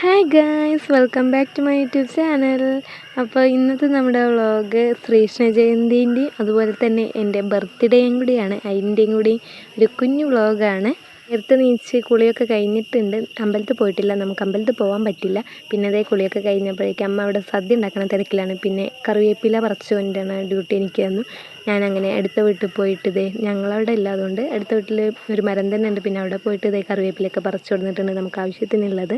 Hi guys welcome back to my YouTube channel അപ്പോൾ ഇന്നത്തെ നമ്മുടെ വ്ളോഗ് ശ്രീകൃഷ്ണ ജയന്തിന്റെയും അതുപോലെ തന്നെ എന്റെ ബർത്ത്ഡേയും കൂടിയാണ്. അതിന്റെയും കൂടി ഒരു കുഞ്ഞു വ്ളോഗാണ് നേരത്തെ നീച്ച് കുളിയൊക്കെ കഴിഞ്ഞിട്ടുണ്ട്. അമ്പലത്തിൽ പോയിട്ടില്ല. നമുക്ക് അമ്പലത്തിൽ പോകാൻ പറ്റില്ല. പിന്നെ അതേ കുളിയൊക്കെ കഴിഞ്ഞപ്പോഴേക്കും അമ്മ അവിടെ സദ്യ ഉണ്ടാക്കണ തിരക്കിലാണ്. പിന്നെ കറിവേപ്പില പറച്ചു കൊണ്ടാണ് ഡ്യൂട്ടി എനിക്ക് തന്നു. ഞാനങ്ങനെ അടുത്ത വീട്ടിൽ പോയിട്ട് ഇതേ ഞങ്ങളവിടെ ഇല്ല അതുകൊണ്ട് അടുത്ത വീട്ടിൽ ഒരു മരം തന്നെ ഉണ്ട്. പിന്നെ അവിടെ പോയിട്ട് ഇതേ കറിവേപ്പിലൊക്കെ പറിച്ചു കൊടുത്തിട്ടുണ്ട് നമുക്ക് ആവശ്യത്തിനുള്ളത്.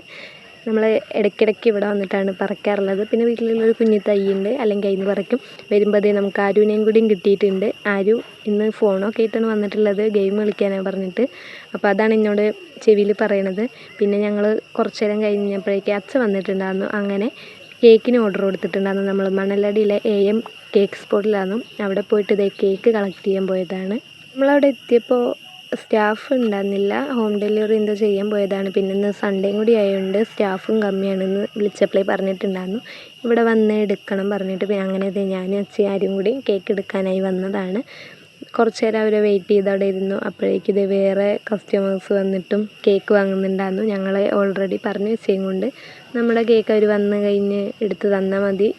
നമ്മൾ ഇടയ്ക്കിടയ്ക്ക് ഇവിടെ വന്നിട്ടാണ് പറിക്കാറുള്ളത്. പിന്നെ വീട്ടിലുള്ളൊരു കുഞ്ഞി തൈയുണ്ട്. അല്ലെങ്കിൽ അതിന് പറിക്കും വരുമ്പോൾ നമുക്ക് ആരുവിനെയും കൂടിയും കിട്ടിയിട്ടുണ്ട്. ആരു ഇന്ന് ഫോണൊക്കെ ആയിട്ടാണ് വന്നിട്ടുള്ളത്. ഗെയിം കളിക്കാനാണ് പറഞ്ഞിട്ട്. അപ്പോൾ അതാണ് എന്നോട് ചെവിയിൽ പറയണത്. പിന്നെ ഞങ്ങൾ കുറച്ച് നേരം കഴിഞ്ഞപ്പോഴേക്ക് അച്ഛൻ വന്നിട്ടുണ്ടായിരുന്നു. അങ്ങനെ കേക്കിന് ഓർഡർ കൊടുത്തിട്ടുണ്ടായിരുന്നു. നമ്മൾ മണലടിയിലെ എ എം കേക്ക് സ്പോട്ടിലായിരുന്നു അവിടെ പോയിട്ട് ഇതേ കേക്ക് കളക്ട് ചെയ്യാൻ പോയതാണ്. നമ്മളവിടെ എത്തിയപ്പോൾ സ്റ്റാഫ് ഉണ്ടായിരുന്നില്ല ഹോം ഡെലിവറി എന്തോ ചെയ്യാൻ പോയതാണ്. പിന്നെ ഇന്ന് സൺഡേയും കൂടി ആയതുകൊണ്ട് സ്റ്റാഫും കമ്മിയാണെന്ന് വിളിച്ചപ്പോഴേ പറഞ്ഞിട്ടുണ്ടായിരുന്നു. ഇവിടെ വന്ന് എടുക്കണം പറഞ്ഞിട്ട് പിന്നെ അങ്ങനെ ഞാനും അച്ഛൻ ആരും കൂടി കേക്ക് എടുക്കാനായി വന്നതാണ്. കുറച്ച് നേരം അവരെ വെയിറ്റ് ചെയ്ത് അവിടെ ഇരുന്നു. അപ്പോഴേക്കും ഇത് വേറെ കസ്റ്റമേഴ്സ് വന്നിട്ടും കേക്ക് വാങ്ങുന്നുണ്ടായിരുന്നു. ഞങ്ങളെ ഓൾറെഡി പറഞ്ഞു വെച്ചതും കൊണ്ട്. നമ്മുടെ കേക്ക് അവർ വന്ന് കഴിഞ്ഞ് എടുത്ത് തന്നാൽ മതി.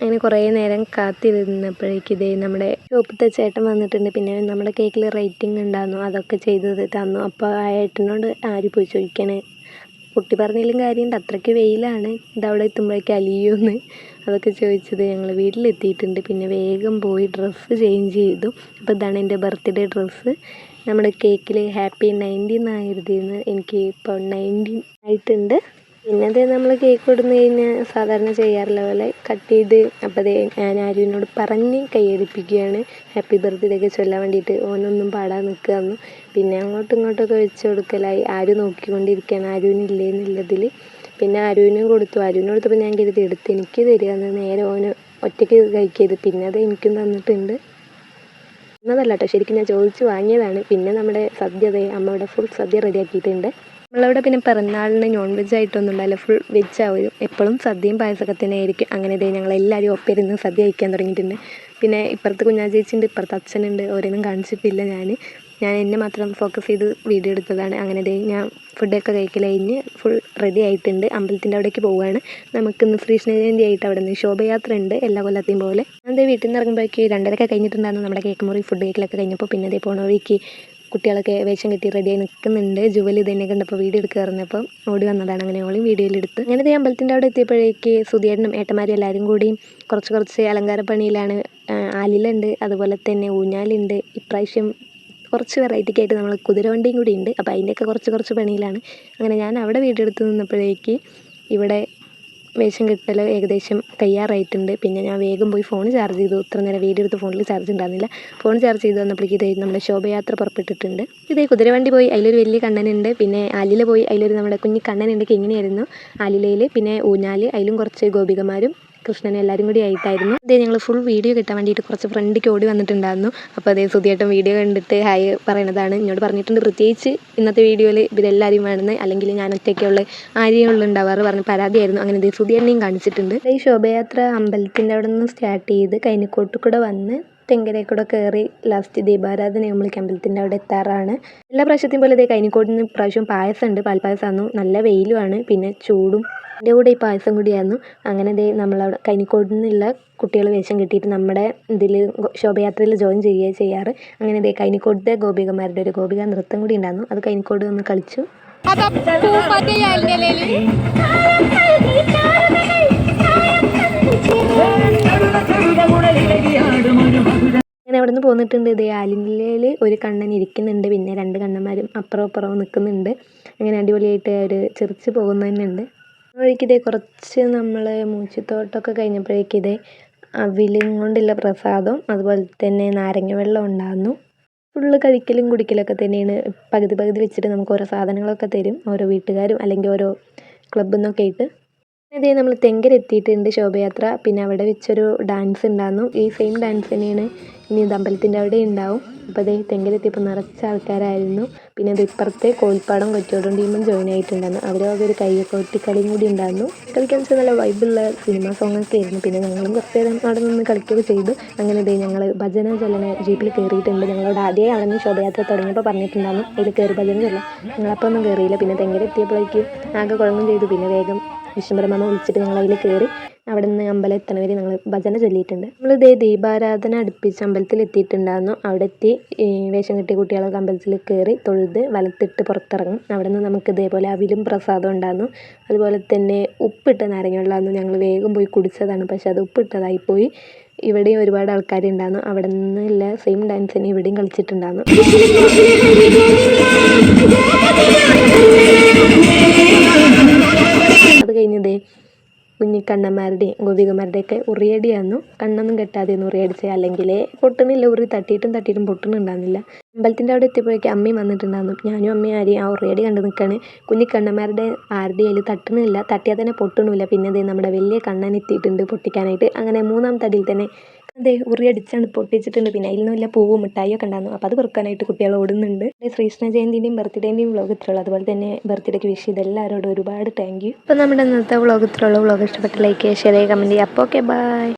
അങ്ങനെ കുറേ നേരം കാത്തിരുന്നപ്പോഴേക്കും ഇതേ നമ്മുടെ ഷോപ്പിലത്തെ ചേട്ടൻ വന്നിട്ടുണ്ട്. പിന്നെ നമ്മുടെ കേക്കിൽ റേറ്റിംഗ് ഉണ്ടായിരുന്നു. അതൊക്കെ ചെയ്ത് തന്നു. അപ്പോൾ ആ ഏട്ടനോട് ആര് പോയി ചോദിക്കണേ? കുട്ടി പറഞ്ഞാലും കാര്യമുണ്ട്. അത്രയ്ക്ക് വെയിലാണ്. ഇതവിടെ എത്തുമ്പോഴേക്കും അലിയുമെന്ന് അതൊക്കെ ചോദിച്ചത് ഞങ്ങൾ വീട്ടിലെത്തിയിട്ടുണ്ട്. പിന്നെ വേഗം പോയി ഡ്രസ്സ് ചേഞ്ച് ചെയ്തു. അപ്പോൾ ഇതാണ് എന്റെ ബർത്ത്ഡേ ഡ്രസ്സ് നമ്മുടെ കേക്കിൽ ഹാപ്പി നയന്റീൻ എഴുതിയിരുന്നു എനിക്ക് ഇപ്പോൾ നയന്റീൻ ആയിട്ടുണ്ട്. പിന്നെ നമ്മൾ കേക്ക് കൊടുന്നു കഴിഞ്ഞാൽ സാധാരണ ചെയ്യാറുള്ള പോലെ കട്ട് ചെയ്ത് അപ്പോൾ അതേ ഞാൻ ആര്യനോട് പറഞ്ഞ് കയ്യടിപ്പിക്കുകയാണ് ഹാപ്പി ബർത്ത്ഡേ ഒക്കെ ചൊല്ലാൻ വേണ്ടിയിട്ട്. ഓനൊന്നും പാടാൻ നിൽക്കുകയെന്നു പിന്നെ അങ്ങോട്ടും ഇങ്ങോട്ടൊക്കെ വെച്ച് കൊടുക്കലായി. ആര് നോക്കിക്കൊണ്ടിരിക്കുകയാണ് ആരുവിനില്ലേ എന്നുള്ളതിൽ പിന്നെ ആരുവിനും കൊടുത്തു. ആരുവിന് കൊടുത്തപ്പോൾ ഞാൻ കരുതി എടുത്ത് എനിക്ക് തരികയെന്ന് നേരെ ഓന് ഒറ്റയ്ക്ക് കഴിക്കിയത് പിന്നെ അത് എനിക്കും തന്നിട്ടുണ്ട്. എന്നതല്ല കേട്ടോ ശരിക്കും ഞാൻ ചോദിച്ച് വാങ്ങിയതാണ്. പിന്നെ നമ്മുടെ സദ്യ അമ്മയുടെ ഫുൾ സദ്യ റെഡിയാക്കിയിട്ടുണ്ട് നമ്മളവിടെ പിന്നെ പിറന്നാളിന് നോൺ വെജ് ആയിട്ടൊന്നും ഉണ്ടാവില്ല ഫുൾ വെജ് ആവും. എപ്പോഴും സദ്യയും പായസമൊക്കെ തന്നെ ആയിരിക്കും അങ്ങനെ ഇതേ ഞങ്ങളെല്ലാവരും ഒപ്പിരുന്ന് സദ്യ കഴിക്കാൻ തുടങ്ങിയിട്ടുണ്ട്. പിന്നെ ഇപ്പുറത്ത് കുഞ്ഞാ ചേച്ചിയുണ്ട് ഇപ്പുറത്ത് അച്ഛനുണ്ട് ഓരോന്നും കാണിച്ചിട്ടില്ല ഞാൻ ഞാൻ എന്നെ മാത്രം ഫോക്കസ് ചെയ്ത് വീഡിയോ എടുത്തതാണ്. അങ്ങനെ ഇതേ ഞാൻ ഫുഡൊക്കെ കഴിക്കൽ കഴിഞ്ഞ് ഫുൾ റെഡി ആയിട്ടുണ്ട്. അമ്പലത്തിന്റെ അവിടേക്ക് പോവുകയാണ് നമുക്കിന്ന് ശ്രീകൃഷ്ണ ജയന്തി ആയിട്ട് അവിടെ നിന്ന് ശോഭയാത്ര ഉണ്ട് എല്ലാ കൊല്ലത്തെയും പോലെ. ഞാൻ ഇതേ വീട്ടിൽ നിന്ന് ഇറങ്ങുമ്പോഴേക്ക് രണ്ടരക്കെ കഴിഞ്ഞിട്ടുണ്ടായിരുന്നു. നമ്മുടെ കേക്ക് മുറി ഫുഡ് കഴിക്കലൊക്കെ കഴിഞ്ഞപ്പോൾ പിന്നെ ഇതേ പോണ വഴിക്ക് കുട്ടികളൊക്കെ വേഷം കെട്ടി റെഡിയായി നിൽക്കുന്നുണ്ട് ജുവൽ ഇതന്നെ കണ്ടപ്പോൾ വീഡിയോ എടുക്കാറുന്നപ്പം ഓടി വന്നതാണ് അങ്ങനെ ഓളിയും വീഡിയോയിൽ എടുത്ത്. അങ്ങനെ ഈ അമ്പലത്തിന്റെ അവിടെ എത്തിയപ്പോഴേക്ക് സുധിയേട്ടനും ഏട്ടന്മാരും എല്ലാവരും കൂടിയും കുറച്ച് കുറച്ച് അലങ്കാര പണിയിലാണ് ആലിലുണ്ട്. അതുപോലെ തന്നെ ഊഞ്ഞാലുണ്ട്. ഇപ്രാവശ്യം കുറച്ച് വെറൈറ്റിക്ക് ആയിട്ട് നമ്മൾ കുതിരവണ്ടിയും കൂടി ഉണ്ട്. അപ്പോൾ അതിന്റെയൊക്കെ കുറച്ച് കുറച്ച് പണിയിലാണ്. അങ്ങനെ ഞാൻ അവിടെ വീഡിയോ എടുത്ത് നിന്നപ്പോഴേക്ക് ഇവിടെ വേഷം കെട്ടൽ ഏകദേശം കഴിയാറായിട്ടുണ്ട് പിന്നെ ഞാൻ വേഗം പോയി ഫോൺ ചാർജ് ചെയ്തു. ഇത്ര നേരം വീഡിയോ എടുത്ത് ഫോണിൽ ചാർജ് ഉണ്ടായിരുന്നില്ല ഫോൺ ചാർജ് ചെയ്ത് വന്നപ്പോഴേക്കും ഇതേ നമ്മുടെ ശോഭയാത്ര പുറപ്പെട്ടിട്ടുണ്ട്. ഇതേ കുതിരവണ്ടി പോയി അതിലൊരു വലിയ കണ്ണനുണ്ട്. പിന്നെ ആലില പോയി അതിലൊരു നമ്മുടെ കുഞ്ഞി കണ്ണനുണ്ട്. കിങ്ങിനെയായിരുന്നു ആലിലയിൽ പിന്നെ ഊഞ്ഞാൽ അതിലും കുറച്ച് ഗോപികമാരും കൃഷ്ണനും എല്ലാവരും കൂടി ആയിട്ടായിരുന്നു. അതേ ഞങ്ങൾ ഫുൾ വീഡിയോ കിട്ടാൻ വേണ്ടിയിട്ട് കുറച്ച് ഫ്രണ്ടിക്ക് ഓടി വന്നിട്ടുണ്ടായിരുന്നു. അപ്പോൾ അതേ സുധിയേട്ടൻ വീഡിയോ കണ്ടിട്ട് ഹായ് പറയണതാണ് എന്നോട് പറഞ്ഞിട്ടുണ്ട് പ്രത്യേകിച്ച് ഇന്നത്തെ വീഡിയോയിൽ ഇവരെല്ലാവരും വേണമെന്ന് അല്ലെങ്കിൽ ഞാൻ ഒറ്റയ്ക്കുള്ള ആരെയുള്ള ഉണ്ടാവാറ് പറഞ്ഞ് പരാതിയായിരുന്നു. അങ്ങനെ ദേ സുധിയേട്ടനെയും കാണിച്ചിട്ടുണ്ട്. ഈ ശോഭയാത്ര അമ്പലത്തിന്റെ അവിടെ നിന്ന് സ്റ്റാർട്ട് ചെയ്ത് കൈനക്കോട്ട് കൂടെ വന്ന് തെങ്കരെ കൂടെ കയറി ലാസ്റ്റ് ദീപാരാധന നമ്മൾ അമ്പലത്തിന്റെ അവിടെ എത്താറാണ്. എല്ലാ പ്രാവശ്യത്തെയും പോലെ ഇതേ കൈനിക്കോട്ട് നിന്ന് പ്രാവശ്യം പായസം ഉണ്ട് പാൽപ്പായസമായിരുന്നു നല്ല വെയിലുമാണ്. പിന്നെ ചൂടും എന്റെ കൂടെ ഈ പായസം കൂടിയായിരുന്നു. അങ്ങനെ ദേ നമ്മളവിടെ കൈനിക്കോട് നിന്നുള്ള കുട്ടികൾ വേഷം കിട്ടിയിട്ട് നമ്മുടെ ഇതിൽ ശോഭയാത്രയിൽ ജോയിൻ ചെയ്യുകയാണ് ചെയ്യാറ്. അങ്ങനെ ദേ കൈനിക്കോടത്തെ ഗോപികമാരുടെ ഒരു ഗോപിക നൃത്തം കൂടി ഉണ്ടായിരുന്നു. അത് കൈനിക്കോട് നിന്ന് കളിച്ചു. നിന്ന് പോന്നിട്ടുണ്ട്. ഇതേ ആലിലയിൽ ഒരു കണ്ണൻ ഇരിക്കുന്നുണ്ട്. പിന്നെ രണ്ട് കണ്ണന്മാരും അപ്പുറവും അപ്പുറവും നിൽക്കുന്നുണ്ട്. അങ്ങനെ അടിപൊളിയായിട്ട് അവർ ചിരിച്ച് പോകുന്നതന്നെ വഴിക്കിതേ കുറച്ച് നമ്മൾ മൂച്ചിത്തോട്ടമൊക്കെ കഴിഞ്ഞപ്പോഴേക്കിതേ അവിലും കൊണ്ടുള്ള പ്രസാദവും അതുപോലെ തന്നെ നാരങ്ങ വെള്ളം ഉണ്ടായിരുന്നു ഫുള്ള് കഴിക്കലും കുടിക്കലൊക്കെ തന്നെയാണ്. പകുതി പകുതി വെച്ചിട്ട് നമുക്ക് ഓരോ സാധനങ്ങളൊക്കെ തരും. ഓരോ വീട്ടുകാരും അല്ലെങ്കിൽ ഓരോ ക്ലബ്ബിൽ നിന്നൊക്കെ ആയിട്ട്. ഇതേ നമ്മൾ തെങ്കരെത്തിയിട്ടുണ്ട് ശോഭയാത്ര. പിന്നെ അവിടെ വെച്ചൊരു ഡാൻസ് ഉണ്ടായിരുന്നു. ഈ സെയിം ഡാൻസ് തന്നെയാണ് ഇനി അമ്പലത്തിന്റെ അവിടെ ഉണ്ടാവും. അപ്പോൾ അതേ തെങ്കരെത്തിയപ്പോൾ നിറച്ച ആൾക്കാരായിരുന്നു. പിന്നെ അത് ഇപ്പുറത്തെ കോൽപ്പാടം കൊച്ചോടും ടീമും ജോയിൻ ആയിട്ടുണ്ടായിരുന്നു. അവരൊക്കെ ഒരു കൈയൊക്കെ ഒട്ടിക്കളിയും കൂടി ഉണ്ടായിരുന്നു. കളിക്കാൻ വെച്ചാൽ നല്ല വൈബുള്ള സിനിമ സോങ് ഒക്കെ ആയിരുന്നു. പിന്നെ ഞങ്ങളും കുറച്ച് നേരം അവിടെ നിന്ന് കളിക്കുകയൊക്കെ ചെയ്തു. അങ്ങനെ ഇതേ ഞങ്ങൾ ഭജന ചലന ജീപ്പിൽ കയറിയിട്ടുണ്ട് ഞങ്ങളോട് ആദ്യമേ അവിടെ നിന്ന് ശോഭയാത്ര തുടങ്ങിയപ്പോൾ പറഞ്ഞിട്ടുണ്ടായിരുന്നു. ഇത് കയറി ഭജന ചൊല്ലാം. ഞങ്ങളപ്പോൾ ഒന്നും കയറിയില്ല പിന്നെ തെങ്കരെത്തിയപ്പോഴേക്കും ആകെ കുഴങ്ങും ചെയ്തു. പിന്നെ വേഗം വിശ്വംബരമ്മ വിളിച്ചിട്ട് ഞങ്ങൾ അതിൽ കയറി അവിടെ നിന്ന് അമ്പലം എത്തണ വരെ ഞങ്ങൾ ഭജന ചൊല്ലിയിട്ടുണ്ട്. നമ്മൾ ഇതേ ദീപാരാധന അടുപ്പിച്ച് അമ്പലത്തിൽ എത്തിയിട്ടുണ്ടായിരുന്നു. അവിടെ എത്തി വേഷം കെട്ടിയ കുട്ടികളൊക്കെ അമ്പലത്തിൽ കയറി തൊഴുത് വലത്തിട്ട് പുറത്തിറങ്ങും. അവിടെ നിന്ന് നമുക്ക് ഇതേപോലെ അവിലും പ്രസാദം ഉണ്ടായിരുന്നു. അതുപോലെ തന്നെ ഉപ്പിട്ട നാരങ്ങ വെള്ളമായിരുന്നു ഞങ്ങൾ വേഗം പോയി കുടിച്ചതാണ്. പക്ഷെ അത് ഉപ്പിട്ടതായി പോയി. ഇവിടെയും ഒരുപാട് ആൾക്കാരുണ്ടായിരുന്നു. അവിടെ നിന്നില്ല സെയിം ഡാൻസ് തന്നെ ഇവിടെയും കളിച്ചിട്ടുണ്ടായിരുന്നു. കുഞ്ഞിക്കണ്ണന്മാരുടെയും ഗോപികമാരുടെയൊക്കെ ഉറിയടിയായിരുന്നു കണ്ണൊന്നും കെട്ടാതെ ഒന്നും ഉറിയടിച്ച് അല്ലെങ്കിൽ പൊട്ടുന്നില്ല. ഉറി തട്ടിയിട്ടും തട്ടിയിട്ടും പൊട്ടുന്നുണ്ടാകുന്നില്ല അമ്പലത്തിന്റെ അവിടെ എത്തിയപ്പോഴേക്കും അമ്മയും വന്നിട്ടുണ്ടായിരുന്നു ഞാനും അമ്മയും ആരെയും ആ ഉറിയടി കണ്ട് നിൽക്കുകയാണ് കുഞ്ഞിക്കണ്ണന്മാരുടെ ആരുടെ അതിൽ തട്ടുന്നില്ല. തട്ടിയാൽ തന്നെ പൊട്ടണില്ല പിന്നെ നമ്മുടെ വലിയ കണ്ണൻ എത്തിയിട്ടുണ്ട് പൊട്ടിക്കാനായിട്ട്. അങ്ങനെ മൂന്നാം തടിയിൽ തന്നെ അതെ ഉറിയടിച്ചാണ് പൊട്ടിച്ചിട്ടുണ്ട് പിന്നെ അതിൽ നിന്നില്ല പൂവും മിഠായിയൊക്കെ ഉണ്ടായിരുന്നു. അപ്പോൾ അത് വെറുക്കാനായിട്ട് കുട്ടികൾ ഓടുന്നുണ്ട്. ശ്രീകൃഷ്ണ ജയന്തിന്റെയും ബർത്ത്ഡേന്റെയും വ്ലോഗ് ഇത്രയുള്ളൂ. അതുപോലെ തന്നെ ബർത്ത്ഡേക്ക് വിഷ് ചെയ്ത് എല്ലാവരോടും ഒരുപാട് താങ്ക് യു അപ്പോൾ നമ്മുടെ ഇന്നത്തെ വ്ലോഗ് ഇത്രയുള്ളൂ. വ്ലോഗ് ഇഷ്ടപ്പെട്ട ലൈക്ക് ചെയ്യുക ഷെയർ ചെയ്യുക. കമന്റ് ചെയ്യുക അപ്പോൾ ഓക്കെ ബൈ